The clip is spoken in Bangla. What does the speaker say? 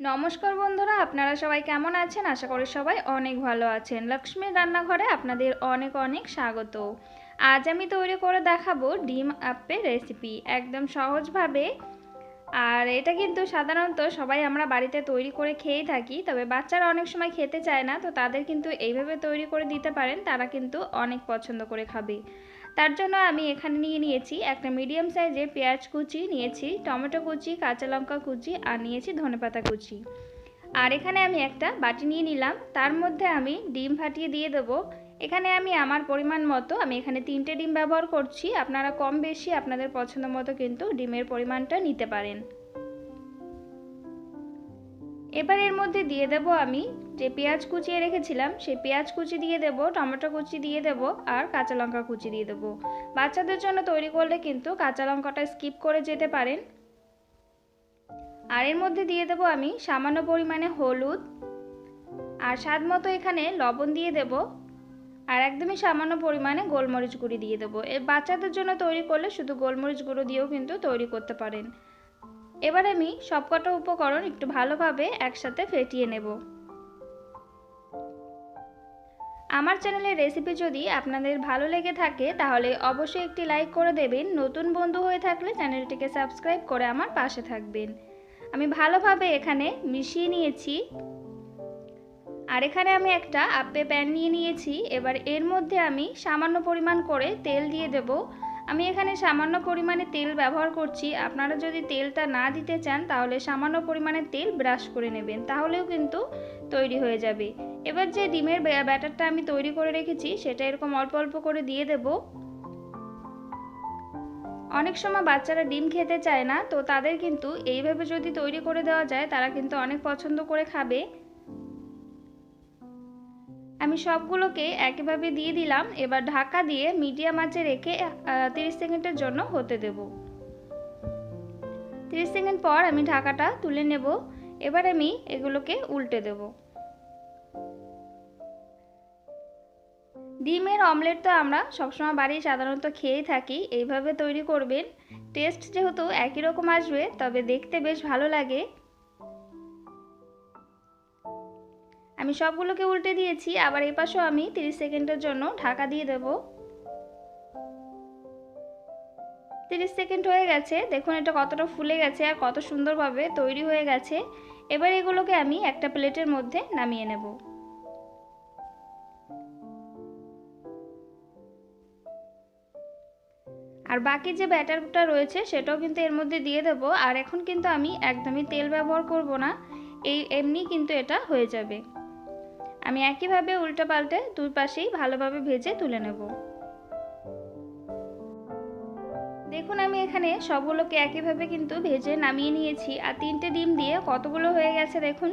নমস্কার বন্ধুরা, আপনারা সবাই কেমন আছেন? আশা করি সবাই অনেক ভালো আছেন। লক্ষ্মীর রান্নাঘরে আপনাদের অনেক অনেক স্বাগত। আজ আমি তৈরি করে দেখাবো ডিম আপ্পের রেসিপি একদম সহজভাবে। আর এটা কিন্তু সাধারণত সবাই আমরা বাড়িতে তৈরি করে খেয়েই থাকি, তবে বাচ্চারা অনেক সময় খেতে চায় না, তো তাদের কিন্তু এইভাবে তৈরি করে দিতে পারেন, তারা কিন্তু অনেক পছন্দ করে খাবে। তার জন্য আমি এখানে নিয়ে নিয়েছি একটা মিডিয়াম সাইজের পেঁয়াজ কুচি নিয়েছি, টমেটো কুচি, কাঁচা লঙ্কা কুচি আর নিয়েছি ধনেপাতা কুচি। আর এখানে আমি একটা বাটি নিয়ে নিলাম, তার মধ্যে আমি ডিম ফাটিয়ে দিয়ে দেবো। এখানে আমি আমার পরিমাণ মতো, আমি এখানে তিনটে ডিম ব্যবহার করছি, আপনারা কম বেশি আপনাদের পছন্দ মতো কিন্তু ডিমের পরিমাণটা নিতে পারেন। এবার এর মধ্যে দিয়ে দেব আমি যে পেঁয়াজ কুচিয়ে রেখেছিলাম সেই পেঁয়াজ কুচি দিয়ে দেব, টমেটো কুচি দিয়ে দেব আর কাঁচা লঙ্কা কুচি দিয়ে দেব। বাচ্চাদের জন্য তৈরি করলে কিন্তু কাঁচা লঙ্কাটা স্কিপ করে যেতে পারেন। আর এর মধ্যে দিয়ে দেব আমি সামান্য পরিমাণে হলুদ আর স্বাদ মতো এখানে লবণ দিয়ে দেব আর একদমই সামান্য পরিমাণে গোলমরিচ গুঁড়ি দিয়ে দেবো। এর বাচ্চাদের জন্য তৈরি করলে শুধু গোলমরিচ গুঁড়ো দিয়েও কিন্তু তৈরি করতে পারেন। এবার আমি সবকটা উপকরণ একটু ভালোভাবে একসাথে ফেটিয়ে নেব। আমার চ্যানেলের রেসিপি যদি আপনাদের ভালো লেগে থাকে, তাহলে অবশ্যই একটি লাইক করে দেবেন। নতুন বন্ধু হয়ে থাকলে চ্যানেলটিকে সাবস্ক্রাইব করে আমার পাশে থাকবেন। আমি ভালোভাবে এখানে মিশিয়ে নিয়েছি। আর এখানে আমি একটা আপে প্যান নিয়ে নিয়েছি। এবার এর মধ্যে আমি সামান্য পরিমাণ করে তেল দিয়ে দেব। আমি এখানে সামান্য পরিমাণে তেল ব্যবহার করছি। আপনারা যদি তেলটা না দিতে চান, তাহলে সামান্য পরিমাণে তেল ব্রাশ করে নেবেন, তাহলেও কিন্তু তৈরি হয়ে যাবে। এবার যে ডিমের ব্যাটারটা আমি তৈরি করে রেখেছি, সেটা এরকম অল্প অল্প করে দিয়ে দেব। অনেক সময় বাচ্চারা ডিম খেতে চায় না, তো তাদের কিন্তু এইভাবে যদি তৈরি করে দেওয়া যায়, তারা কিন্তু অনেক পছন্দ করে খাবে। আমি সবগুলোকে একইভাবে দিয়ে দিলাম। এবার ঢাকা দিয়ে মিডিয়াম আঁচে রেখে তিরিশ সেকেন্ডের জন্য হতে দেব। তিরিশ সেকেন্ড পর আমি ঢাকাটা তুলে নেব। এবার আমি এগুলোকে উল্টে দেব। ডিমের অমলেট তো আমরা সবসময় বাড়ি সাধারণত খেয়েই থাকি, এইভাবে তৈরি করবেন। টেস্ট যেহেতু একই রকম আসবে, তবে দেখতে বেশ ভালো লাগে। আমি সবগুলোকে উল্টে দিয়েছি, আবার এই পাশেও আমি 30 সেকেন্ডের জন্য ঢাকা দিয়ে দেব। 30 সেকেন্ড হয়ে গেছে, দেখুন এটা কতটা ফুলে গেছে আর কত সুন্দরভাবে তৈরি হয়ে গেছে। এবার এগুলোকে আমি একটা প্লেটের মধ্যে নামিয়ে নেব। আর বাকি যে ব্যাটারটা রয়েছে সেটাও কিন্তু এর মধ্যে দিয়ে দেব, আর এখন কিন্তু আমি একদমই তেল ব্যবহার করব না, এই এমনি কিন্তু এটা হয়ে যাবে। আমি একইভাবে উল্টো পাল্টে দুই পাশেই ভালোভাবে ভেজে তুলে নেব। দেখুন, আমি এখানে সবগুলোকে একইভাবে কিন্তু ভেজে নামিয়ে নিয়েছি। আর তিনটে ডিম দিয়ে কতগুলো হয়ে গেছে দেখুন।